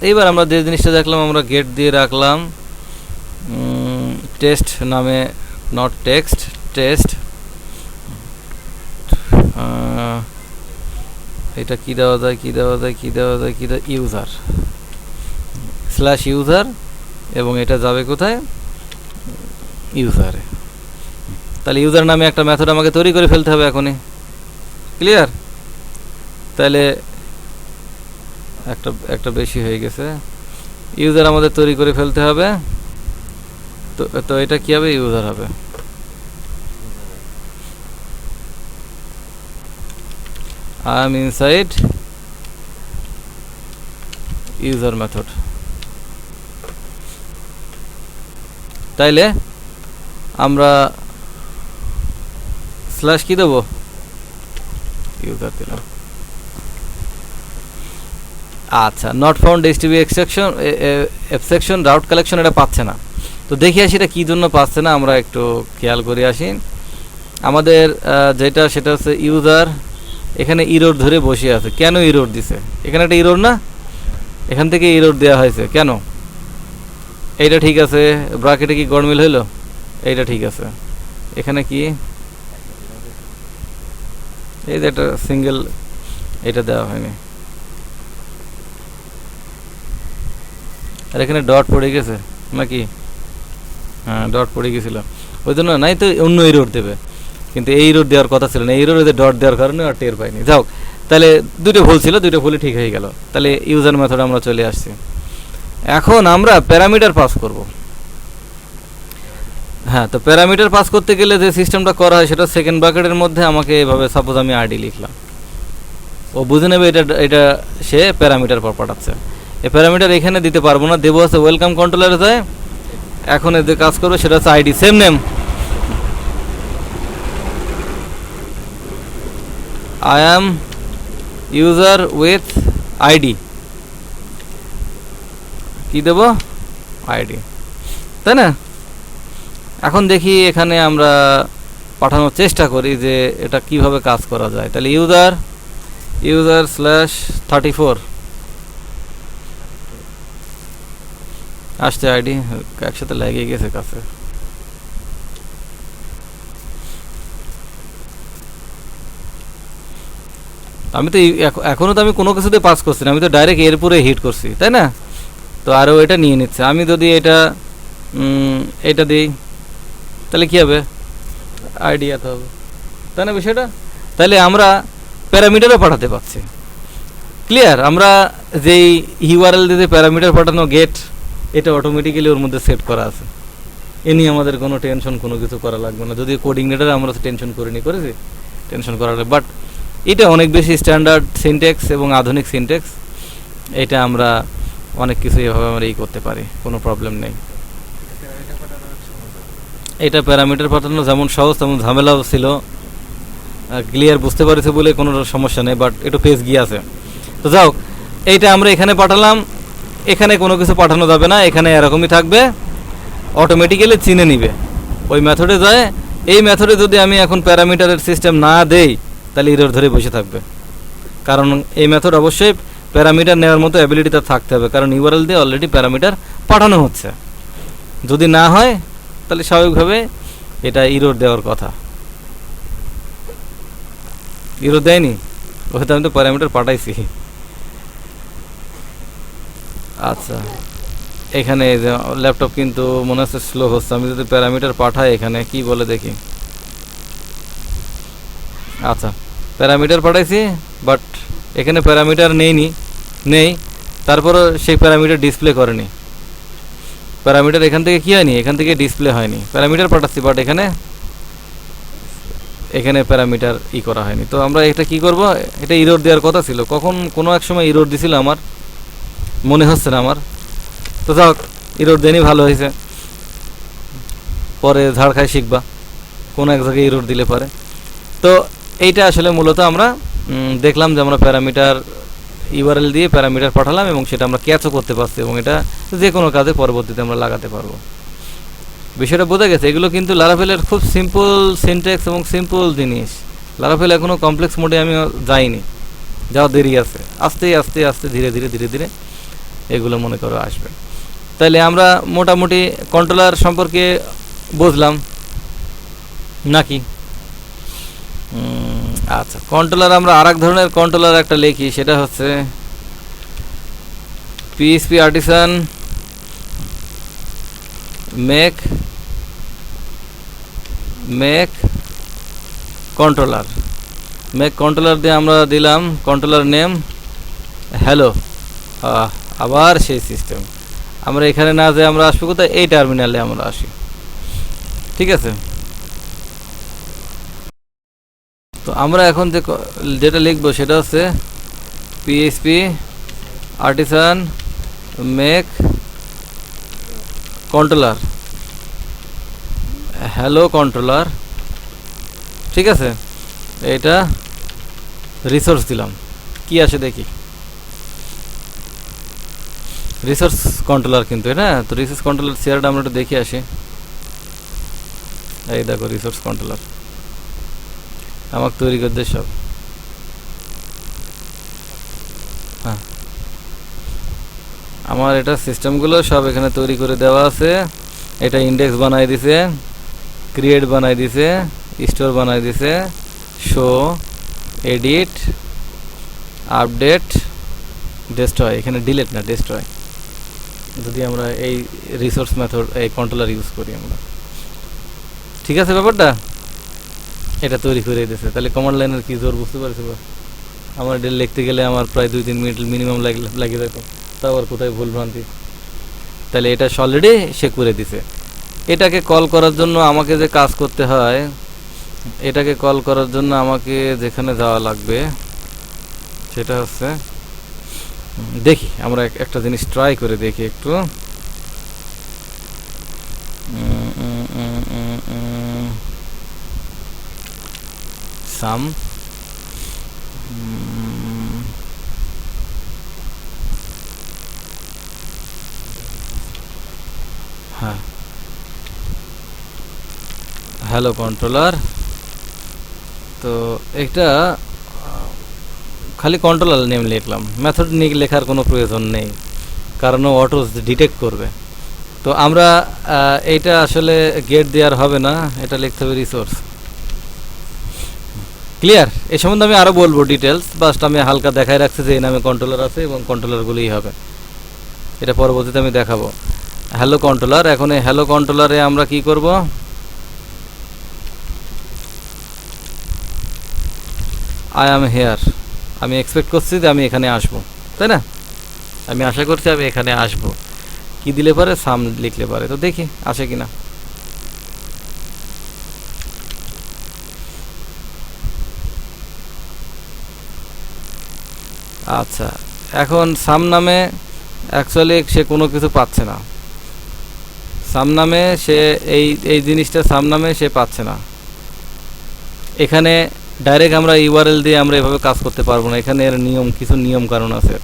এইবার আমরা যে জিনিসটা দেখলাম, আমরা গেট দিয়ে রাখলাম। টেস্ট নামে নট টেক্সট টেস্ট এটা কী দেওয়া যায়, কী দেওয়া যায়, কী দেওয়া যায়, কী দেওয়া ইউজার স্ল্যাশ ইউজার এবং এটা যাবে কোথায়? ইউজারে তাহলে ইউজার নামে একটা মেথড আমাকে তৈরি করে ফেলতে হবে এখনই। ক্লিয়ার তাহলে একটা একটা বেশি হয়ে গেছে। ইউজার আমাদের তৈরি করে ফেলতে হবে। তো তো এটা কি হবে ইউজার হবে? I am inside user method তাইলে আমরা স্ল্যাশ কি দেবো? ইউজার দিলাম। আচ্ছা not found HTTP exception exception route collection এটা পাচ্ছে না। তো দেখি আসি এটা কী জন্য পাচ্ছে না, আমরা একটু খেয়াল করে আসি। আমাদের যেটা, সেটা হচ্ছে ইউজার এখানে ইরোর ধরে বসে আছে। কেন ইরোর দিছে? এখানে একটা ইরোর না? এখান থেকে ইরোর দেওয়া হয়েছে। কেন? এইটা ঠিক আছে। ব্রাকেটে কি গড়মিল হইল? এইটা ঠিক আছে। এখানে কি? এই যে একটা সিঙ্গেল এটা দেওয়া হয়নি। আর এখানে ডট পড়ে গেছে, নাকি? হ্যাঁ ডট পড়ে গেছিল। ওই জন্য নাই তো, অন্য এই রোড দেবে। কিন্তু এই রোড দেওয়ার কথা ছিল না। এই রোডে ডট দেওয়ার কারণে আর টের পাইনি। যাও তাহলে দুটো ভুল ছিল দুটো ভুলই ঠিক হয়ে গেল। তাহলে ইউজার মেথড আমরা চলে আসছি। এখন আমরা প্যারামিটার পাস করব। হ্যাঁ তো প্যারামিটার পাস করতে গেলে যে সিস্টেমটা করা হয়, সেটা সেকেন্ড বাকেটের মধ্যে আমাকে এভাবে সাপোজ আমি আইডি লিখলাম। ও বুঝে নেবে এটা এটা সে প্যারামিটার পর পাঠাচ্ছে। এই প্যারামিটার এখানে দিতে পারব না। দেবো হচ্ছে ওয়েলকাম কন্ট্রোলারে যায়। এখন এদের কাজ করবে, সেটা হচ্ছে ID same name I am user with ID কি দেব? আইডি তাই না? এখন দেখি এখানে আমরা পাঠানোর চেষ্টা করি যে এটা কীভাবে কাজ করা যায়। তাহলে user user slash thirty four আসছে আইডি একসাথে লেগে গেছে কাছে। আমি তো এই এখ- এখনও তো আমি কোনো কিছুতে পাস করছি না, আমি তো ডাইরেক্ট এর পরে হিট করছি, তাই না? তো আরও এটা নিয়ে নিচ্ছে। আমি যদি এটা এটা দিই, তাহলে কী হবে? আইডিয়া তো হবে। তাই না বিষয়টা? তাহলে আমরা প্যারামিটারও পাঠাতে পারছি। ক্লিয়ার আমরা যেই ইউআরএল দিতে প্যারামিটার পাঠানো গেট এটা অটোমেটিক্যালি ওর মধ্যে সেট করা আছে। এ নিয়ে আমাদের কোনো টেনশন কোনো কিছু করা লাগবে না। যদি কোডিং নেটারে আমরা টেনশন করিনি, করেছি? টেনশন করা লাগবে। বাট এটা অনেক বেশি স্ট্যান্ডার্ড সিনটেক্স এবং আধুনিক সিনটেক্স এটা আমরা অনেক কিছু এভাবে আমরা ই করতে পারি, কোনো প্রবলেম নেই। এটা প্যারামিটার পাঠানো যেমন সহজ, তেমন ঝামেলাও ছিল। ক্লিয়ার বুঝতে পারছে বলে কোনো সমস্যা নেই বাট একটু পেজ গিয়ে আছে। তো যাও এইটা আমরা এখানে পাঠালাম। এখানে কোনো কিছু পাঠানো যাবে না, এখানে এরকমই থাকবে। অটোমেটিক্যালি চিনে নিবে। ওই মেথডে যায়। এই মেথডে যদি আমি এখন প্যারামিটারের সিস্টেম না দেই, তাহলে ইরোর ধরে বসে থাকবে। কারণ এই মেথড অবশ্যই প্যারামিটার নেওয়ার মতো অ্যাবিলিটি তার থাকতে হবে, কারণ ইউআরএল দিয়ে অলরেডি প্যারামিটার পাঠানো হচ্ছে। যদি না হয়, তাহলে স্বাভাবিকভাবে এটা ইরোর দেওয়ার কথা। ইরোর দেয়নি? ওখানে আমি তো প্যারামিটার পাঠাইছি। আচ্ছা। এখানে ল্যাপটপ কিন্তু মনে হচ্ছে স্লো হচ্ছে। আমি যদি প্যারামিটার পাঠাই এখানে, কি বলে দেখি? আচ্ছা প্যারামিটার পাঠাইছি বাট এখানে প্যারামিটার নেইনি, নেই। তারপরও সেই প্যারামিটার ডিসপ্লে করেনি। প্যারামিটার এখান থেকে কি হয়নি? এখান থেকে ডিসপ্লে হয়নি। প্যারামিটার পাঠাচ্ছি বাট এখানে এখানে প্যারামিটার ই করা হয়নি। তো আমরা এটা কি করব? এটা ইরোর দেওয়ার কথা ছিল। কখন কোনো এক সময় ইরোর দিছিল আমার। মনে হচ্ছে না আমার। তো যাক, ইরোর দেনই ভালো হয়েছে। পরে ঝাড় খাই শিখবা, কোনো এক জায়গায় ইরোর দিলে পারে। তো এইটা আসলে মূলত আমরা দেখলাম যে আমরা প্যারামিটার, ইউআরএল দিয়ে প্যারামিটার পাঠালাম এবং সেটা আমরা ক্যাচও করতে পারছি এবং এটা যে কোনো কাজে পরবর্তীতে আমরা লাগাতে পারব। বিষয়টা বোঝা গেছে, এগুলো কিন্তু লারাফেলের খুব সিম্পল সিনটেক্স এবং সিম্পল জিনিস। লারাফেল এখনও কমপ্লেক্স মোডে আমি যাইনি যাওয়া দেরি আছে। আস্তে আস্তে আস্তে, ধীরে ধীরে ধীরে ধীরে। এগুলো মনে করো আসবে। তাহলে আমরা মোটামুটি কন্ট্রোলার সম্পর্কে বুঝলাম। নাকি? আচ্ছা কন্ট্রোলার আমরা আর ধরনের কন্ট্রোলার একটা লিখি, সেটা হচ্ছে PHP artisan make make controller make controller দিয়ে আমরা দিলাম কন্ট্রোলার নেম হ্যালো আবার সেই সিস্টেম আমরা এখানে না যে আমরা আসব কোথায়? এই টার্মিনালে আমরা আসি। ঠিক আছে? তো আমরা এখন যে যেটা লিখব সেটা হচ্ছে PHP artisan make controller hello controller ঠিক আছে? এটা রিসোর্স দিলাম। কি আসে দেখি। রিসোর্স কন্ট্রোলার কিন্তু, এটা? তো রিসোর্স কন্ট্রোলার চেয়ারটা আমরা একটু দেখে আসি। এই দেখো রিসোর্স কন্ট্রোলার আমাকে তৈরি করতে সব। হ্যাঁ। আমার এটা সিস্টেমগুলো সব এখানে তৈরি করে দেওয়া আছে। এটা ইন্ডেক্স বানাই দিছে ক্রিয়েট বানাই দিছে স্টোর বানাই দিছে শো এডিট আপডেট ডেস্ট্রয় এখানে ডিলেট না ডেস্ট্রয় যদি আমরা এই রিসোর্স মেথড এই কন্ট্রোলার ইউজ করি আমরা। ঠিক আছে ব্যাপারটা? এটা তৈরি করে দিয়েছে। তাহলে কমান্ড লাইনের কি জোর বুঝতে পারছি বা? আমার এটা লিখতে গেলে আমার প্রায় দুই, তিন মিনিট মিনিমাম লাগে যেত তাও আর কোথায় ভুল ভ্রান্তি? তাহলে এটা অলরেডি সে করে দিছে। এটাকে কল করার জন্য আমাকে যে কাজ করতে হয়, এটাকে কল করার জন্য আমাকে যেখানে যাওয়া লাগবে, সেটা হচ্ছে দেখি আমরা একটা জিনিস ট্রাই করে দেখি একটু। সাম হ্যাঁ হ্যালো কন্ট্রোলার তো আহ, খালি কন্ট্রোলার নেম লিখলাম। মেথড নিয়ে লেখার কোনো প্রয়োজন নেই, কারণ ও অটো ডিটেক্ট করবে। তো আমরা এইটা আসলে গেট দেওয়ার হবে না, এটা লিখতে হবে রিসোর্স ক্লিয়ার এ সম্বন্ধে আমি আরও বলব ডিটেলস বাস্ট আমি হালকা দেখাই রাখছি যে এই নামে কন্ট্রোলার আছে এবং কন্ট্রোলারগুলোই হবে। এটা পরবর্তীতে আমি দেখাবো। হ্যালো কন্ট্রোলার এখন এই হ্যালো কন্ট্রোলারে আমরা কি করব? আই অ্যাম হেয়ার আমি এক্সপেক্ট করছি যে আমি এখানে আসব, তাই না? আমি আশা করছি আমি এখানে আসব। কি দিলে পারে, সাম লিখলে পারে, তো দেখি আসে কিনা। আচ্ছা এখন সাম নামে অ্যাকচুয়ালি সে কোনো কিছু পাচ্ছে না। সাম নামে সে এই এই জিনিসটা সাম নামে সে পাচ্ছে না। এখানে ডাইরেক্ট আমরা ইউআরএল দিয়ে আমরা এভাবে কাজ করতে পারব না। এখানে এর নিয়ম কিছু নিয়ম কারণ আছে।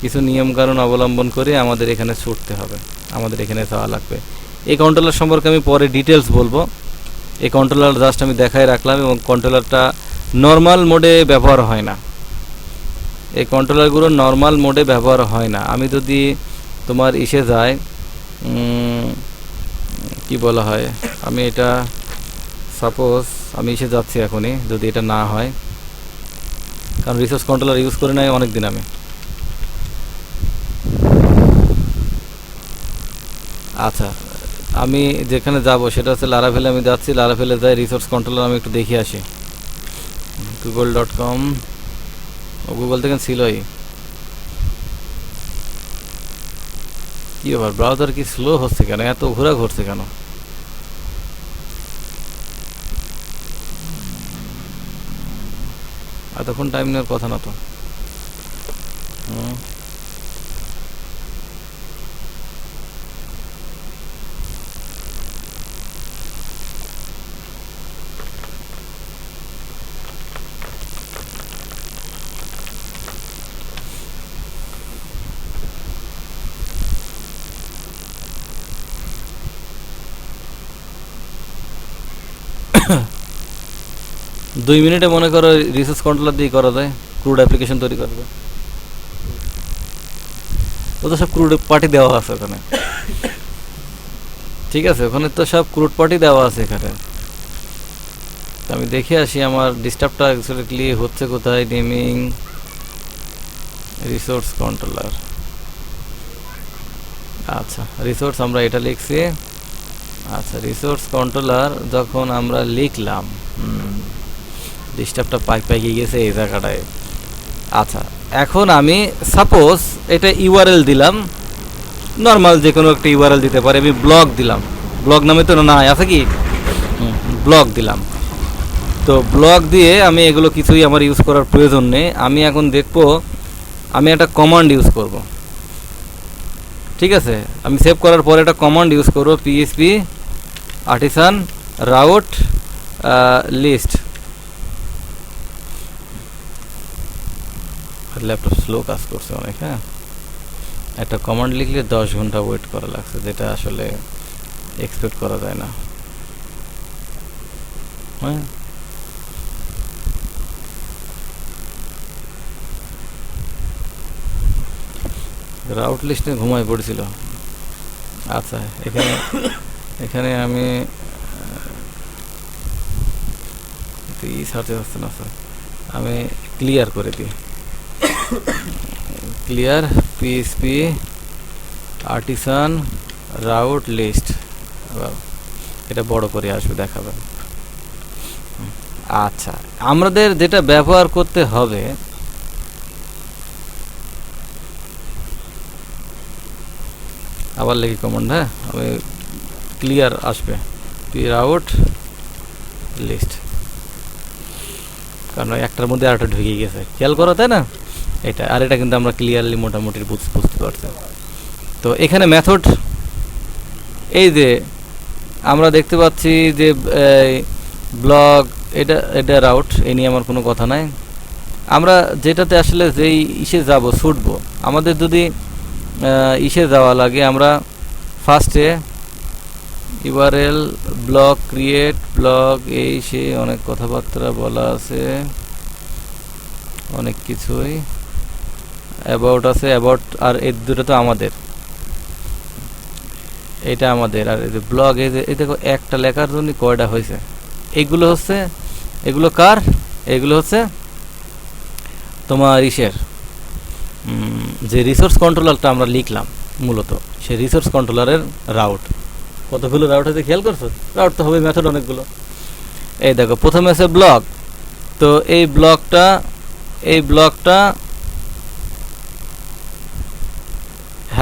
কিছু নিয়ম কারণ অবলম্বন করে আমাদের এখানে ছুটতে হবে। আমাদের এখানে যাওয়া লাগবে। এই কন্ট্রোলার সম্পর্কে আমি পরে ডিটেলস বলব। এই কন্ট্রোলার জাস্ট আমি দেখাই রাখলাম এবং কন্ট্রোলারটা নর্মাল মোডে ব্যবহার হয় না। এই কন্ট্রোলারগুলো নর্মাল মোডে ব্যবহার হয় না। আমি যদি তোমার ইসে উম, কি বলা হয়? আমি এটা সাপোজ আমি এসে যাচ্ছি এখনই, যদি এটা না হয়। কারণ রিসোর্স কন্ট্রোলার ইউজ করে নাই অনেক দিন আমি। আচ্ছা আমি যেখানে যাব সেটা হচ্ছে লারাভেলে আমি যাচ্ছি। লারাভেলে যাই রিসোর্স কন্ট্রোলার আমি একটু দেখে আসি। গুগল ডট কম ও গুগল থেকে ছিলই। কি ব্রাউজার কি স্লো হচ্ছে কেন? এত ঘোরা ঘুরছে কেন? এতক্ষণ টাইম নেওয়ার কথা না তো হুম। দুই মিনিটে মনে করো রিসার্চ কন্ট্রোলার দিয়ে করা যায় ক্রুড অ্যাপ্লিকেশন তৈরি করা যায়। ও তো সব ক্রুড পার্টি দেওয়া আছে ওখানে। ঠিক আছে, ওখানে তো সব ক্রুড পার্টি দেওয়া আছে এখানে। আমি দেখে আসি আমার ডিস্টার্বটা এক্স্যাক্টলি হচ্ছে কোথায় নেমিং রিসোর্স কন্ট্রোলার আচ্ছা রিসোর্স আমরা এটা লিখছি। আচ্ছা রিসোর্স কন্ট্রোলার যখন আমরা লিখলাম ডিস্টার্বটা পাই পাই গেছে এই জায়গাটায়। আচ্ছা এখন আমি সাপোজ এটা ইউআরএল দিলাম। নর্মাল যে কোনো একটা ইউআরএল দিতে পারে, আমি ব্লগ দিলাম। ব্লগ নামে তো না আছে কি? ব্লগ দিলাম। তো ব্লগ দিয়ে আমি এগুলো কিছুই আমার ইউজ করার প্রয়োজন নেই। আমি এখন দেখব, আমি একটা কমান্ড ইউজ করব। ঠিক আছে? আমি সেভ করার পরে একটা কমান্ড ইউজ করব PHP artisan route list laptop slow কাজ করছে অনেক হ্যাঁ? একটা কমান্ড লিখলে দশ ঘণ্টা ওয়েট করা লাগছে, যেটা আসলে এক্সপেক্ট করা যায় না। হ্যাঁ? রাউট লিস্টে ঘুমায় পড়েছিল। আচ্ছা এখানে এখানে আমি ই সার্চে হচ্ছে না স্যার আমি ক্লিয়ার করে দিই। Clear PHP artisan route list এটা বড় করে আসবে দেখাবেন আচ্ছা আমাদের যেটা ব্যবহার করতে হবে, আবার লেখি কমান্ড হ্যাঁ? ক্লিয়ার আসবে পি রাউট লিস্ট কারণ একটার মধ্যে আরেকটা ঢুকে গেছে। খেয়াল করো, তাই না? এটা। আর এটা কিন্তু আমরা ক্লিয়ারলি মোটামুটি বুঝ- বুঝতে পারছি তো এখানে মেথড এই যে আমরা দেখতে পাচ্ছি যে ব্লগ এটা এটা রাউট এ নিয়ে আমার কোনো কথা নাই। আমরা যেটাতে আসলে যেই ইসে যাব, ছুটবো, আমাদের যদি ইসে যাওয়া লাগে, আমরা ফার্স্টে ইউআরএল ব্লগ ক্রিয়েট ব্লগ এই সে অনেক কথাবার্তা বলা আছে। অনেক কিছুই। অ্যাবাউট আছে অ্যাবাউট আর এই দুটো তো আমাদের। এটা আমাদের, আর ব্লগ এই যে, এই দেখো, একটা লেখার জন্য কয়টা হয়েছে? এইগুলো হচ্ছে, এগুলো কার? এগুলো হচ্ছে তোমার ইসের। যে রিসোর্স কন্ট্রোলারটা আমরা লিখলাম, মূলত সেই রিসোর্স কন্ট্রোলারের রাউট কতগুলো রাউট হয়েছে খেয়াল করছ? রাউট তো হবে মেথড অনেকগুলো। এই দেখো, প্রথমে আছে ব্লক তো এই ব্লকটা এই ব্লকটা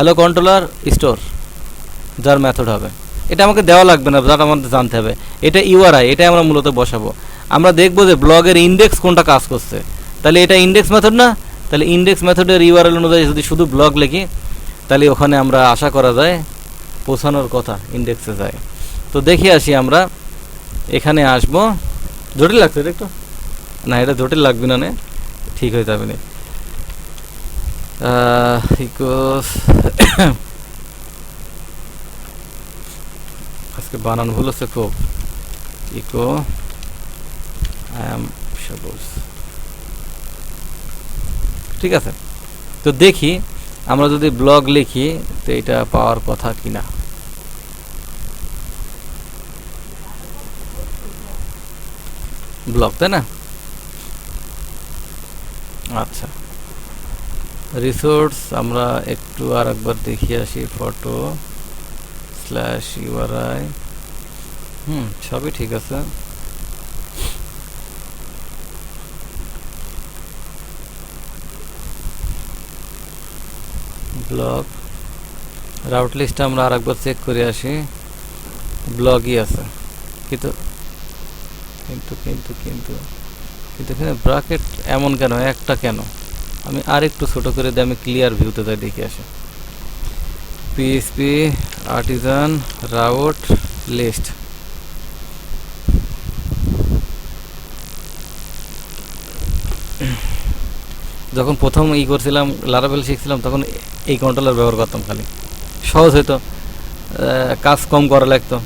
হ্যালো কন্ট্রোলার স্টোর যার মেথড হবে। এটা আমাকে দেওয়া লাগবে না যাটা আমাদের জানতে হবে। এটা ইউআরআই এটা আমরা মূলত বসাবো। আমরা দেখব যে ব্লগের ইন্ডেক্স কোনটা কাজ করছে। তাহলে এটা ইন্ডেক্স মেথড না? তাহলে ইন্ডেক্স মেথডের ইউআরএল অনুযায়ী যদি শুধু ব্লগ লিখি, তাহলে ওখানে আমরা আশা করা যায়, পৌঁছানোর কথা ইন্ডেক্সে যায়। তো দেখে আসি আমরা, এখানে আসব। জটিল লাগছে একটু? না, এটা জটিল লাগবে নে। ঠিক হয়ে যাবে না। ইকোস আজকে বানান ভুল হচ্ছে খুব। ইকো আই এম সবুজ ঠিক আছে? তো দেখি, আমরা যদি ব্লগ লিখি, তো এটা পাওয়ার কথা কিনা। ব্লগ তাই না? আচ্ছা। রিসোর্স আমরা একটু আর একবার দেখিয়ে আসি ফটো স্ল্যাশ ইউআরআই হুম, সবই ঠিক আছে। ব্লগ রাউট লিস্ট আমরা আর একবার চেক করে আসি। ব্লগই আছে। কিন্তু কিন্তু কিন্তু কিন্তু কিন্তু এখানে ব্রাকেট এমন কেন? একটা কেন? আমি আর একটু ছোট করে দিয়ে আমি ক্লিয়ার ভিউতে যাই দেখে আসি। পিএসপি আর্টিজান রাউট লিস্ট যখন প্রথম ই করছিলাম লারাবেল শিখছিলাম তখন এই কন্ট্রোলার ব্যবহার করতাম খালি। সহজ আহ, কাজ কম করা লাগতো।